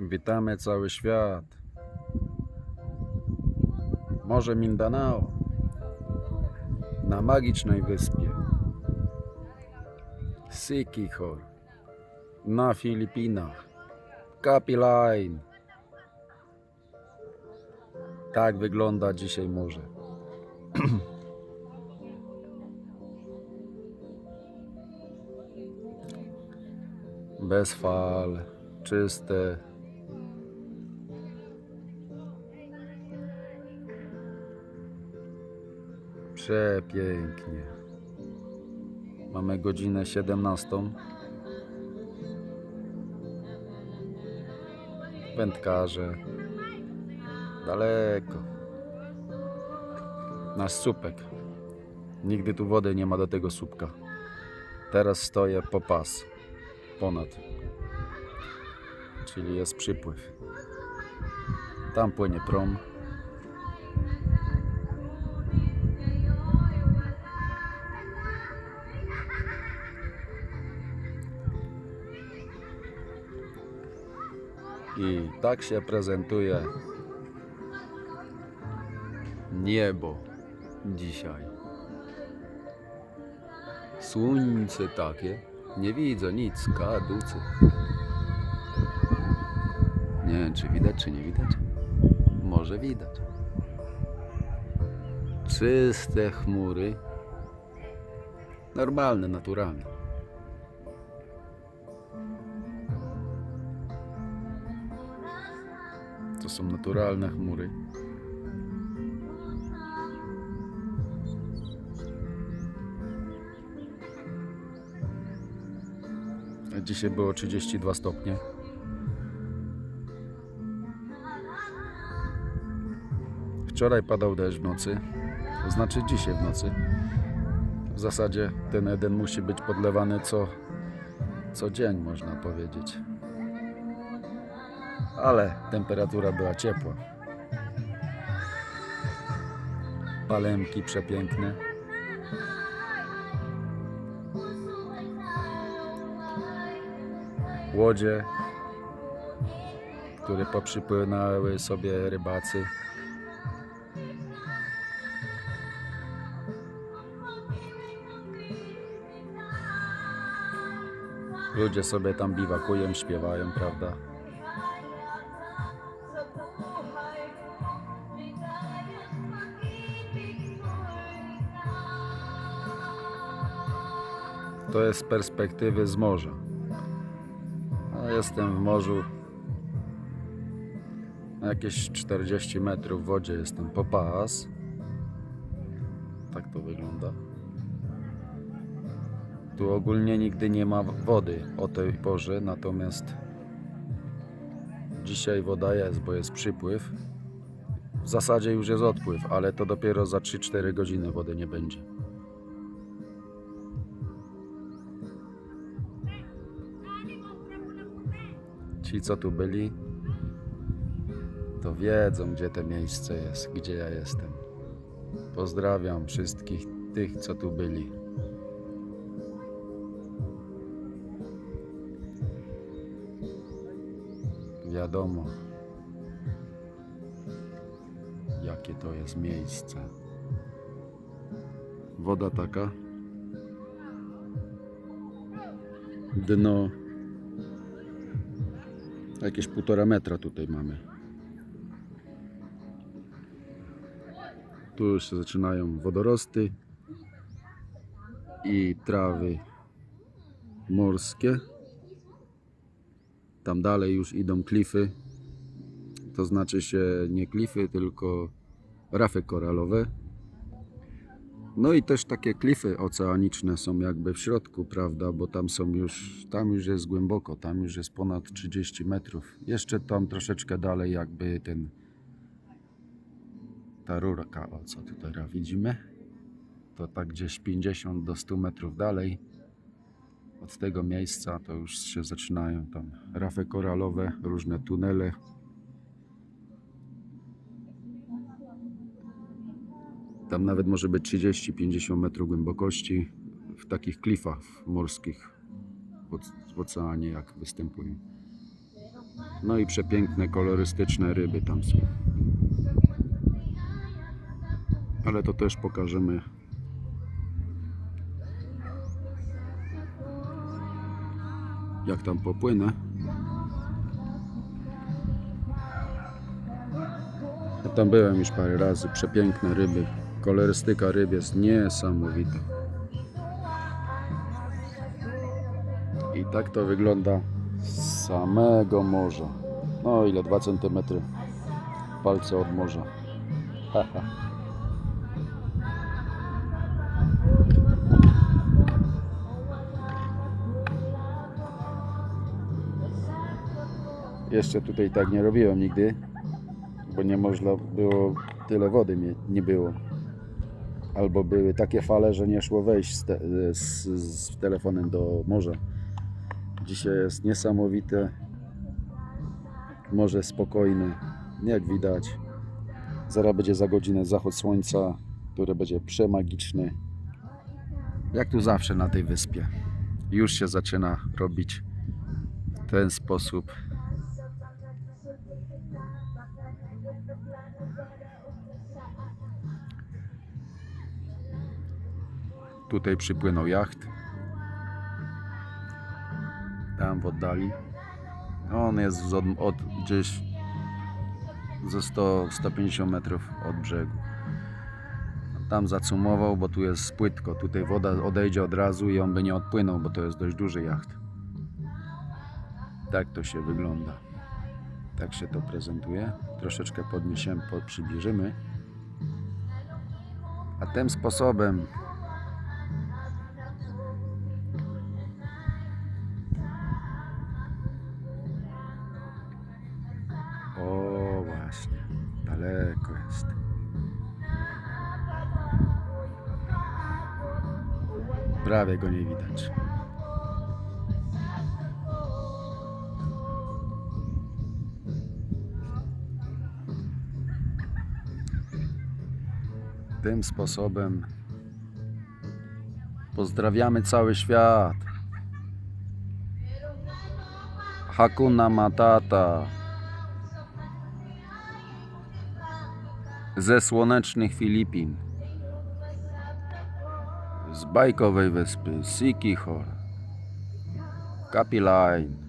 Witamy cały świat. Morze Mindanao. Na magicznej wyspie. Sikihor. Na Filipinach. Kapiline. Tak wygląda dzisiaj morze. Bez fal, czyste. Przepięknie. Mamy godzinę 17. Wędkarze. Daleko. Nasz słupek. Nigdy tu wody nie ma do tego słupka. Teraz stoję po pas. Ponad. Czyli jest przypływ. Tam płynie prom. I tak się prezentuje niebo dzisiaj. Słońce takie. Nie widzę nic, kaducy. Nie wiem, czy widać, czy nie widać. Może widać. Czyste chmury. Normalne, naturalne. Są naturalne chmury. Dzisiaj było 32 stopnie. Wczoraj padał deszcz w nocy, to znaczy dzisiaj w nocy. W zasadzie ten Eden musi być podlewany co, co dzień, można powiedzieć. Ale temperatura była ciepła. Palemki przepiękne. Łodzie, które poprzypłynęły sobie rybacy. Ludzie sobie tam biwakują, śpiewają, prawda? To jest z perspektywy z morza. Jestem w morzu. Na jakieś 40 metrów w wodzie jestem po pas. Tak to wygląda. Tu ogólnie nigdy nie ma wody o tej porze, natomiast dzisiaj woda jest, bo jest przypływ. W zasadzie już jest odpływ, ale to dopiero za 3-4 godziny wody nie będzie. Ci, co tu byli, to wiedzą, gdzie to miejsce jest, gdzie ja jestem. Pozdrawiam wszystkich tych, co tu byli. Wiadomo, jakie to jest miejsce. Woda taka. Dno Jakieś półtora metra tutaj mamy. Tu już się zaczynają wodorosty i trawy morskie. Tam dalej już idą klify. To znaczy się nie klify, tylko rafy koralowe. No i też takie klify oceaniczne są jakby w środku, prawda, bo tam są już, tam już jest głęboko, tam już jest ponad 30 metrów. Jeszcze tam troszeczkę dalej jakby ten, ta rurka, o co tutaj widzimy, to tak gdzieś 50 do 100 metrów dalej od tego miejsca to już się zaczynają tam rafy koralowe, różne tunele. Tam nawet może być 30-50 metrów głębokości w takich klifach morskich w oce- w oceanie jak występują. No i przepiękne, kolorystyczne ryby tam są. Ale to też pokażemy. Jak tam popłynę. Ja tam byłem już parę razy. Przepiękne ryby. Kolorystyka ryb jest niesamowita. I tak to wygląda z samego morza. No ile? 2 cm palce od morza. Jeszcze tutaj tak nie robiłem nigdy, bo nie można było tyle wody mieć, nie było. Albo były takie fale, że nie szło wejść z, te, z, z telefonem do morza. Dzisiaj jest niesamowite. Morze spokojne, jak widać. Zaraz będzie za godzinę zachód słońca, który będzie przemagiczny. Jak tu zawsze na tej wyspie. Już się zaczyna robić w ten sposób. Tutaj przypłynął jacht. Tam w oddali. On jest od, od gdzieś ze 100-150 metrów od brzegu. Tam zacumował, bo tu jest płytko. Tutaj woda odejdzie od razu i on by nie odpłynął, bo to jest dość duży jacht. Tak to się wygląda. Tak się to prezentuje. Troszeczkę podniesiemy, pod, przybliżymy. A tym sposobem Jest. Prawie go nie widać. Tym sposobem pozdrawiamy cały świat. Hakuna Matata. Ze słonecznych Filipin, z bajkowej wyspy Sikihor, Kapi Line,